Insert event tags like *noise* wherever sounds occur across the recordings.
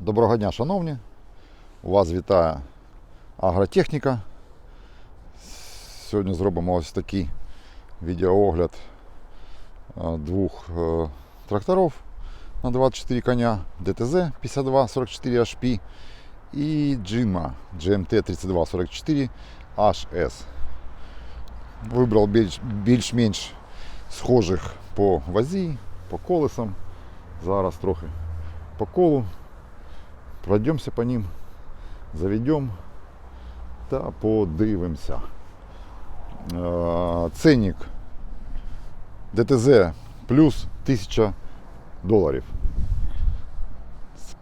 Доброго дня, шановні. У вас вітає агротехніка. Сьогодні зробимо ось такий відеоогляд е, двох е, тракторів на 24 коня ДТЗ 5244 HP і Джима GMT 3244 HS. Вибрав більш-менш схожих по вазі, по колесам. Зараз трохи по колу. Пройдемося по ним, заведемо та подивимося. Ценник ДТЗ плюс 1000 доларів.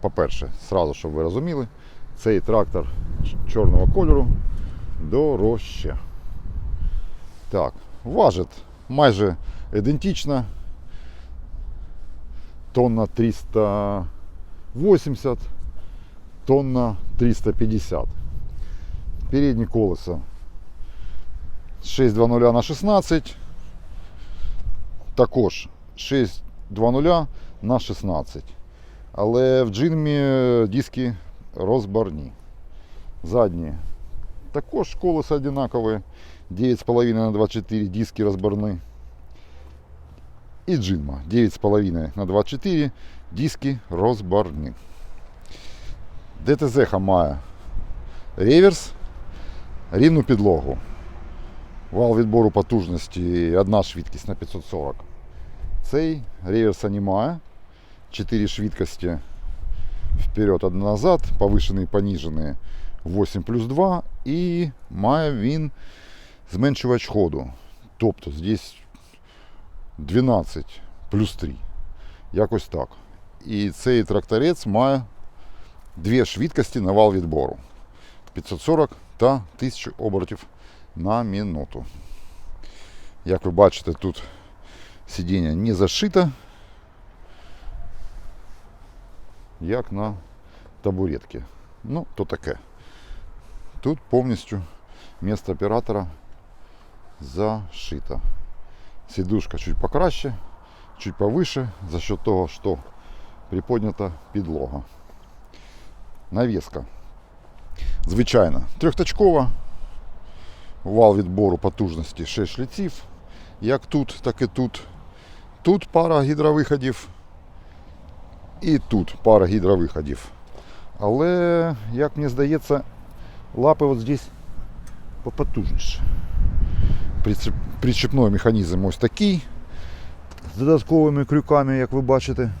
По-перше, сразу, щоб ви розуміли, цей трактор чорного кольору дорожче. Так, важить майже ідентично. Тонна 380 тонна 350. Переднє колесо 620 на 16. Також 620 на 16. Але в джинмі диски розборні. Задні також колесо одинакове. 9,5 на 24 диски розборні. І джинма 9,5 на 24 диски розборні. ДТЗ має реверс, рівну підлогу. Вал відбору потужності одна швидкість на 540. Цей реверса не має. 4 швидкості вперед, одна назад, повишені, понижені 8 плюс 2 і має він зменшувач ходу. Тобто здесь 12 плюс 3. Якось так. І цей тракторець має дві швидкості на вал відбору 540 та 1000 обертів на минуту. Як ви бачите, тут сидіння не зашито, як на табуретці. Ну, то таке. Тут повністю місце оператора зашито. Сидушка чуть покраще, чуть повыше, за счет того, що приподнята підлога навіска. Звичайно, трьохтачкова. Вал відбору потужності 6 шліців. Як тут, так і тут. Тут пара гідровиходів. І тут пара гідровиходів. Але, як мені здається, лапи от здесь попотужніше. Прицеп- механізм ось такий. З додатковими крюками, як ви бачите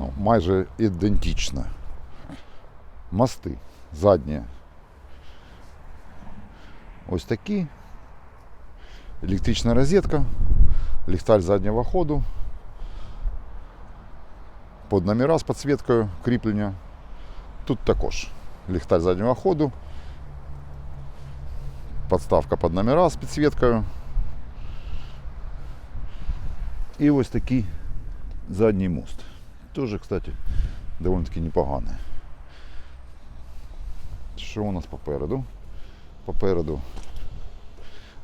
ну, майже ідентична. Мости задні. Ось такі. Електрична розетка, ліхтар заднього ходу. Под номера з підсвіткою кріплення. Тут також ліхтар заднього ходу. Подставка під номера з підсвіткою. І ось такий задній мост. Тоже, кстати, довольно-таки непогане. Що у нас попереду? Попереду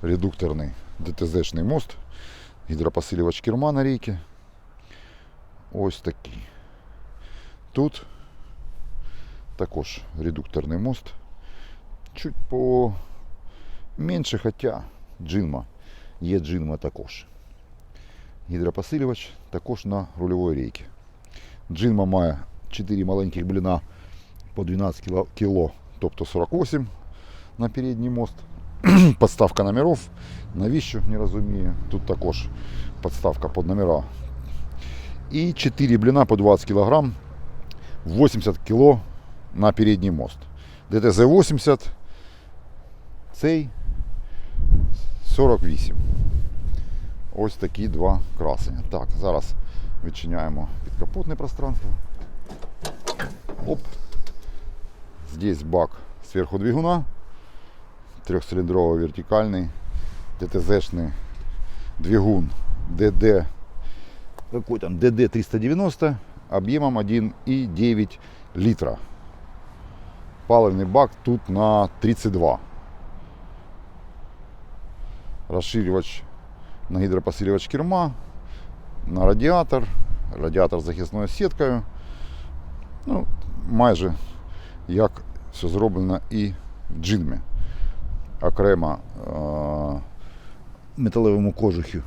редукторний ДТЗ-шний мост, гідропосилювач керма на рейки. Ось такий. Тут також редукторний мост. Чуть по менше, хоча джинма. Є джинма також. Гідропосилювач також на рульовій рейці. Джинма має 4 маленьких бліна по 12 кіло, кіло, тобто 48 на передній мост. *clears throat* Подставка номерів. Навіщо, не розумію. Тут також подставка під номера. І 4 бліна по 20 кг, 80 кг на передній мост. ДТЗ 80, цей 48. Ось такі два красення. Так, зараз відчиняємо підкапотне пространство. Оп. Здесь бак сверху двигуна. Трехцилиндровый вертикальный. ТТЗ-шный двигун ДД. Какой там? ДД 390 объемом 1,9 литра. Паливный бак тут на 32. Розширювач на гідропосилювач керма, на радіатор, радіатор з захисною сіткою. Ну, майже як все зроблено і в джинмі. Окремо е- металевому кожухі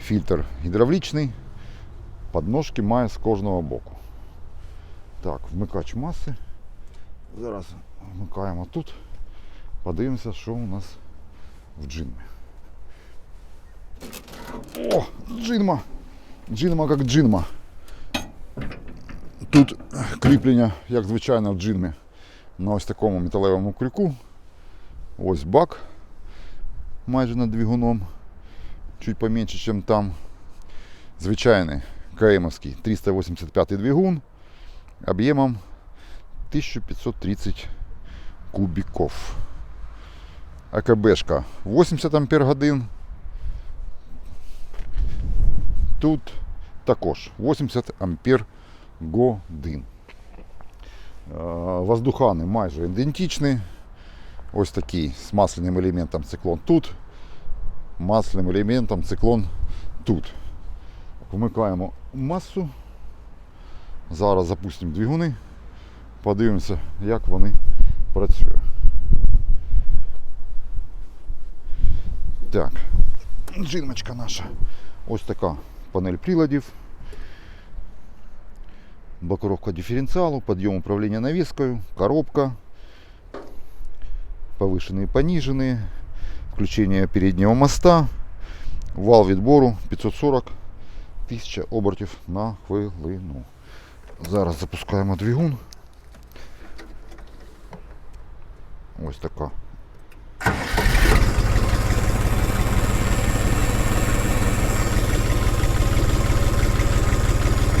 фільтр гідравлічний, подножки має з кожного боку. Так, вмикач маси. Зараз вмикаємо тут. Подивимося, що у нас в джинмі. О, джинма! Джинма як джинма. Тут кріплення, як звичайно в джинмі, на ось такому металевому крюку. Ось бак майже над двигуном. Чуть поменше, ніж там. Звичайний КМовський 385 двигун об'ємом 1530 кубиков. АКБшка 80 ампер годин. Тут також 80 ампер годин. Е, Воздухани майже ідентичні. Ось такий з масляним елементом циклон тут. Масляним елементом циклон тут. Вмикаємо масу. Зараз запустимо двигуни. Подивимося, як вони працюють. Так, джинмочка наша. Ось така панель приладів. Блокировка дифференциалу, подъем управления навескою, коробка, повышенные и пониженные, включение переднего моста, вал відбору 540 тисяча обертів на хвилину. Зараз запускаємо двигун. Ось така.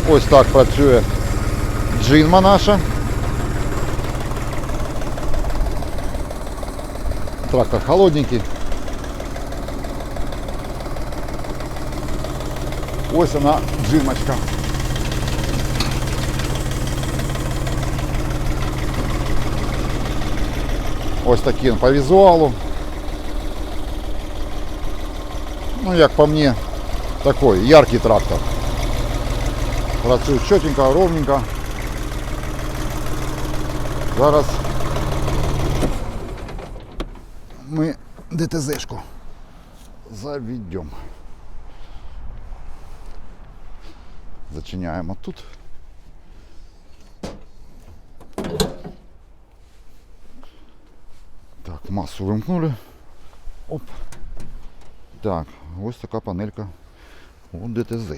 Ось так працює джинма наша. Трактор холодненький. Ось вона джинмочка. Ось такий він по візуалу. Ну, як по мені, такой яркий трактор. Працює чотенько, ровненько. Зараз ми ДТЗшку заведемо. Зачиняємо тут. Так, массу вимкнули. Оп. Так, ось така панелька у ДТЗ.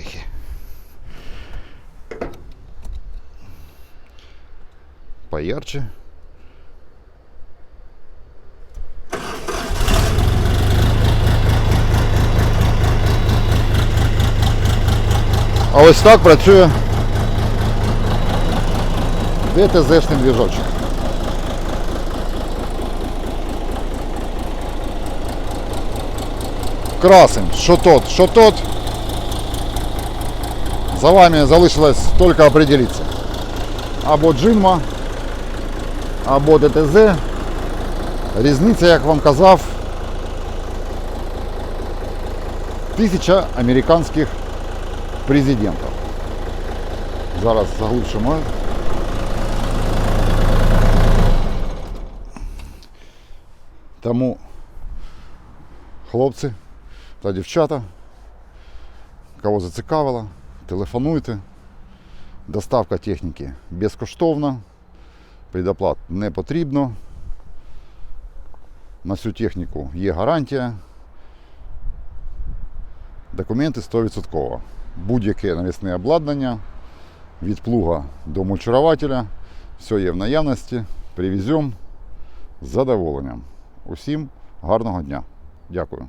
Поярче. А ось так працює ДТЗшний двіжочок. Красим, що тот, що тот. За вами залишилось тільки определитися. Або джинма, Або ДТЗ. Різниця, як вам казав, тисяча американських президентів. Зараз заглушимо. Тому хлопці та дівчата, кого зацікавило, телефонуйте. Доставка техніки безкоштовна, предоплат не потрібно. На цю техніку є гарантія. Документи 100%. Будь-яке навісне обладнання від плуга до мульчурувателя. Все є в наявності. Привеземо з задоволенням. Усім гарного дня. Дякую.